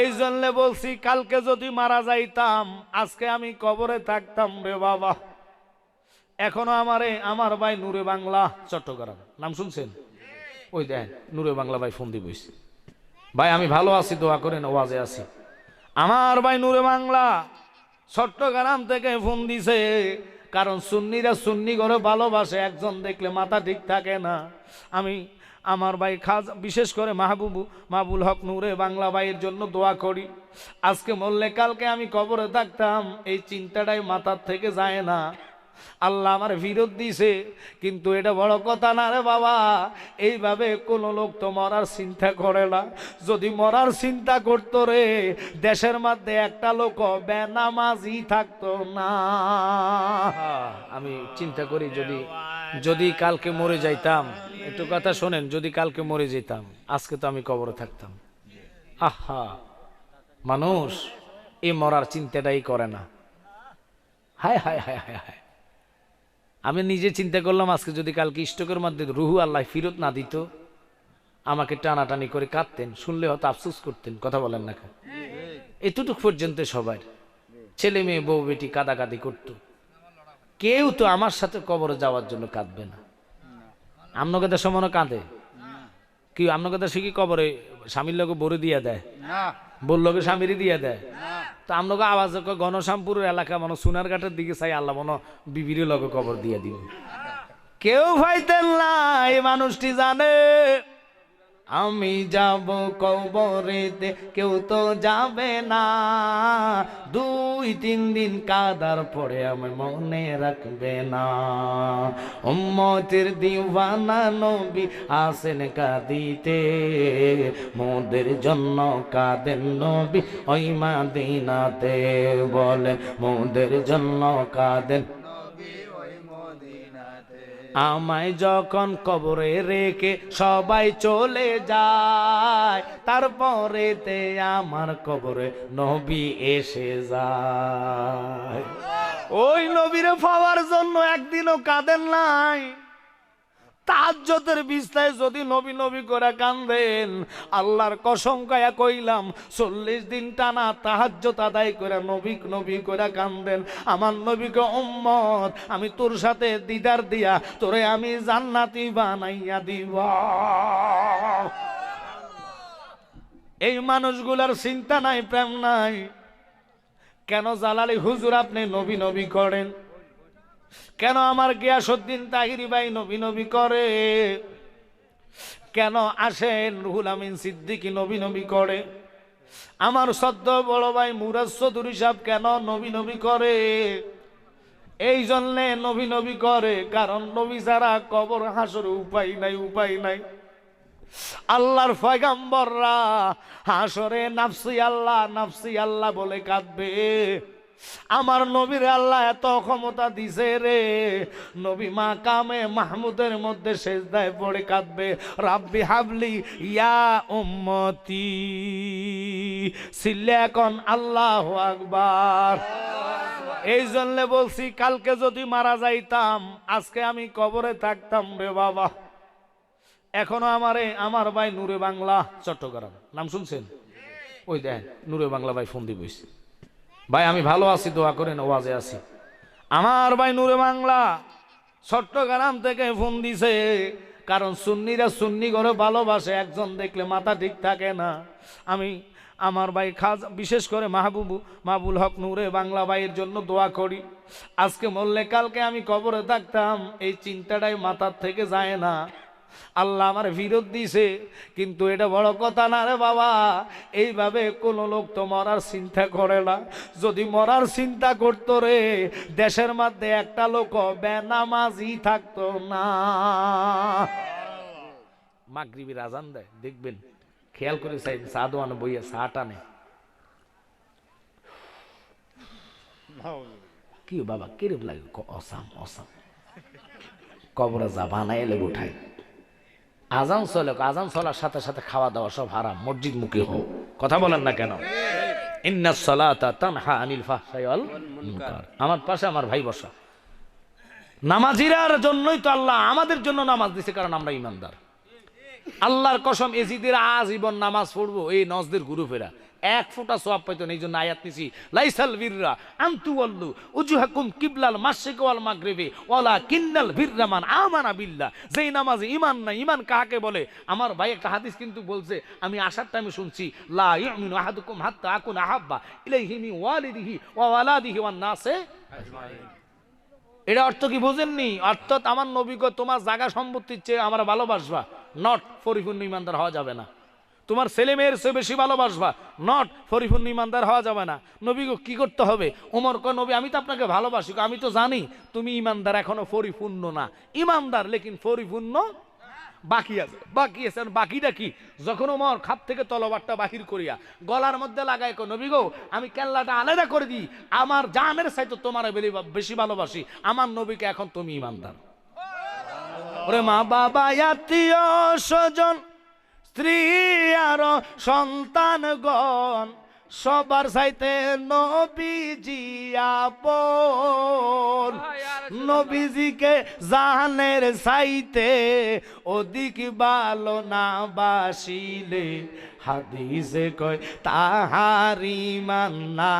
এই জন্য বলছি, কালকে যদি মারা যাইতাম, আজকে আমি কবরে থাকতাম রে বাবা। এখনও আমারে, আমার ভাই নূরে বাংলা, চট্টগ্রাম। নাম শুনছেন? ওই দেন নূরে বাংলা ভাই ফোন দিবইস ভাই, আমি ভালো আছি, দোয়া করেন, ওয়াজে আছি। আমার ভাই নূরে বাংলা চট্টগ্রাম থেকে ফোন দিছে, কারণ সুন্নিরা সুন্নি করে ভালোবাসে, একজন দেখলে মাথা ঠিক থাকে না। আমি আমার ভাই খাজ, বিশেষ করে মাহবুবু, মাহবুল হক নূরে বাংলা ভাইয়ের জন্য দোয়া করি। আজকে মরলে কালকে আমি কবরে থাকতাম, এই চিন্তাটাই মাথার থেকে যায় না। আল্লাহ আমার বিরোধ দিছে, কিন্তু এটা বড় কথা না রে বাবা। এইভাবে কোনো লোক তো মরার চিন্তা করে না। যদি মরার চিন্তা করতো রে, দেশের মধ্যে একটা লোক বেনামাজি থাকতো না। আমি চিন্তা করি যদি যদি কালকে মরে যাইতাম একটু কথা শোনেন, যদি কালকে মরে যেতাম, আজকে তো আমি কবরে থাকতাম। আহা, মানুষ এই মরার চিন্তাটাই করে না। হায় হায় হায় হায় হায়। আমি নিজে চিন্তা করলাম, আজকে যদি কালকে স্টকের মধ্যে রুহু আল্লাহ ফিরত না দিত, আমাকে টানাটানি করে কাঁদতেন, শুনলে হয়তো আফসোস করতেন, কথা বলেন না? এতটুক পর্যন্ত সবার ছেলে মেয়ে, বউ, বেটি কাদাকাদি করত। কেউ তো আমার সাথে কবরে যাওয়ার জন্য কাঁদবে না। আমনকে দেশ মনে কাঁদে। কি আমনকে দেশে কি কবরে স্বামীর লোকে বড়ি দিয়ে দেয়? বললোকে স্বামীরই দিয়ে দেয়? তো আমনকে আওয়াজ গণশ্যামপুরের এলাকা মনে সোনারঘাটের দিকে চাই আল্লাহ মনে বিবির লগে কবর দিয়ে দিব। কেউ ভাইতেন না এই মানুষটি জানে। আমি যাব কবরেতে কেউ তো যাবে না। দুই তিন দিন কাদার পরে আমি মনে রাখবে না। উম্মতের দিওয়ানা নবী আসেন কাঁদিতে। মোদের জন্য কাঁদেন নবী ওই মাদিনাতে বলে, মোদের জন্য কাঁদেন আমায় যখন কবরে রেখে সবাই চলে যায়, তারপরেতে আমার কবরে নবী এসে যায়। ওই নবীরে পাওয়ার জন্য একদিনও কাঁদেন নাই। তাজ্জতের বিস্তায় যদি নবী নবী করে কান্দেন, আল্লাহর কসম কায়া কইলাম, চল্লিশ দিন টানা তাহাজ্জত আদায় করে নবী নবী করে কান্দেন। আমার নবীকে উম্মত, আমি তোর সাথে দিদার দিয়া, তোরে আমি জান্নাতি বানাইয়া দিব। এই মানুষগুলার চিন্তা নাই, প্রেম নাই। কেন জালালি হুজুর আপনি নবী নবী করেন? কেন আমার গিয়াসুদ্দিন তাহিরি ভাই নবী নবী করে? কেন আসেন রুহুল আমিন সিদ্দিকি নবী নবী করে? আমার সদ্য বড় ভাই মুরাজ চৌধুরী সাহেব কেন নবী নবী করে? এই জন্যে নবী নবী করে, কারণ নবী ছাড়া কবর হাসর উপায় নাই উপায় নাই। আল্লাহর ফয়গাম্বররা হাসরে নাফসি আল্লাহ নাফসি আল্লাহ বলে কাঁদবে। আমার নবীর আল্লাহ এত ক্ষমতা দিছে রে। নবী মা কামে মাহমুদের মধ্যে শেষ সেজদায় পড়ে কাঁদবে। রাব্বি হাবলি ইয়া উম্মতি। সিল্লে এখন আল্লাহ আকবার। এই জন্য বলছি, কালকে যদি মারা যাইতাম, আজকে আমি কবরে থাকতাম রে বাবা। এখনও আমারে, আমার ভাই নূরে বাংলা, চট্টগ্রাম। নাম শুনছেন? ওই দেন নূরে বাংলা ভাই ফোন দিবইস ভাই, আমি ভালো আছি, দোয়া করেন, ওয়াজে আছি। আমার ভাই নূরে বাংলা চট্টগ্রাম থেকে ফোন দিছে, কারণ সুন্নিরা সুন্নি করে ভালোবাসে, একজন দেখলে মাথা ঠিক থাকে না। আমি আমার ভাই খাজ, বিশেষ করে মাহবুবু, মাহবুল হক নূরে বাংলা ভাইয়ের জন্য দোয়া করি। আজকে মরলে কালকে আমি কবরে থাকতাম, এই চিন্তাটাই মাথার থেকে যায় না। আল্লাহ আমার বিরোধ দিছে। কিন্তু এটা বড় কথা না রে বাবা। এইভাবে কোনো লোক তো মরার চিন্তা করে না। যদি মরার চিন্তা করতো রে, দেশের মধ্যে একটা লোক বেনামাজি থাকতো না। মাগরিবির আজান দেয়, দেখবেন। খেয়াল করে চাই চা দোয়ানো বইয়া চা টানে কি বাবা, কিরম লাগে? Awesome awesome. কবরে যা বানাই এলে উঠায় আজান চলে, আজান চলার সাথে সাথে খাওয়া দাওয়া সব হারাম মসজিদ মুখী হোক কথা বলেন না কেন? আমার পাশে আমার ভাই বসা। নামাজিরার জন্যই তো আল্লাহ আমাদের জন্য নামাজ দিছে, কারণ আমরা ইমানদার। আল্লাহর কসম এজিদের আজীবন নামাজ পড়ব, এই নজদের গুরু ফেরা। এক ফোঁটা সওয়াব পাইতো না এই জন্য আয়াত নিছি। লাইসাল বীররা আন্তু ওয়াল্লু উজুহাকুম কিবলাল মাশরিক ওয়াল মাগরিবি ওয়ালা কিন্নাল বীররামান আমানা বিল্লাহ। যেই নামাজে ঈমান নাই, ঈমান কাকে বলে? আমার ভাই একটা হাদিস কিন্তু বলছে, আমি আসার টাইমে শুনছি, লা ইউমিনু আহাদুকুম হাত্তা আকুন আহাব্বা ইলাইহি মিন ওয়ালিদিহি ওয়া ওয়ালাদিহি ওয়ান নাসে। এটা অর্থ কি বুঝেননি? অর্থাৎ আমার নবীকে তোমার জায়গা সম্পত্তির চেয়ে আমরা ভালোবাসবা। নট পরিপূর্ণ ইমানদার হওয়া যাবে না। তোমার ছেলে মেয়ের চেয়ে বেশি ভালোবাসবা। নট পরিপূর্ণ ইমানদার হওয়া যাবে না। নবীকে কি করতে হবে? ওমর ক নবী, আমি তো আপনাকে ভালোবাসি আমি তো জানি তুমি ইমানদার, এখনও পরিপূর্ণ না। ইমানদার, লেকিন পরিপূর্ণ বাকি আছে। বাকি আছে বাকিটা কি? যখন ওমর খাপ থেকে তলবারটা বাহির করিয়া গলার মধ্যে লাগায় কো নবী গো, আমি কেল্লাটা আলাদা করে দিই। আমার জানের সাইতো তোমার বেশি ভালোবাসি। আমার নবীকে এখন তুমি ইমানদার। ওরে মা বাবা স্বজন স্ত্রী আর সন্তানগণ সবার সাইতে নবীজি আপন। নবীজিকে জানের সাইতে অধিক ভালো না বাসিলে। হাদিসে কয় তাহারি মান্না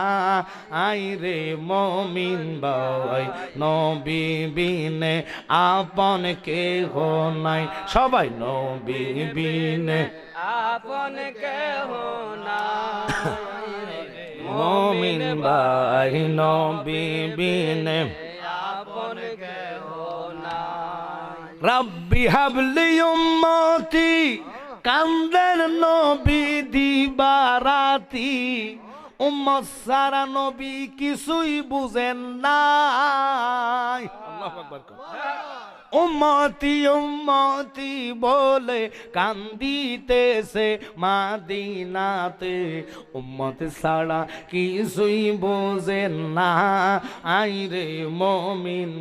আই রে মমিন বাই নবী বিনে আপন কে হো নাই। সবাই নবী বিনে আপন কেহ মমিন বাই নবী বিনে। আপন কেহ রব্বি হাবলি উম্মতি কান্দের নবী দিবারাতি। উম্মত সারা নবী কিছুই বুঝেন নাই। আল্লাহু আকবার। উম্মতি উম্মতি বলে কান্দিতেছে মাদিনাতে। উম্মত ছাড়া কিছুই বোঝেন না আইরে মমিন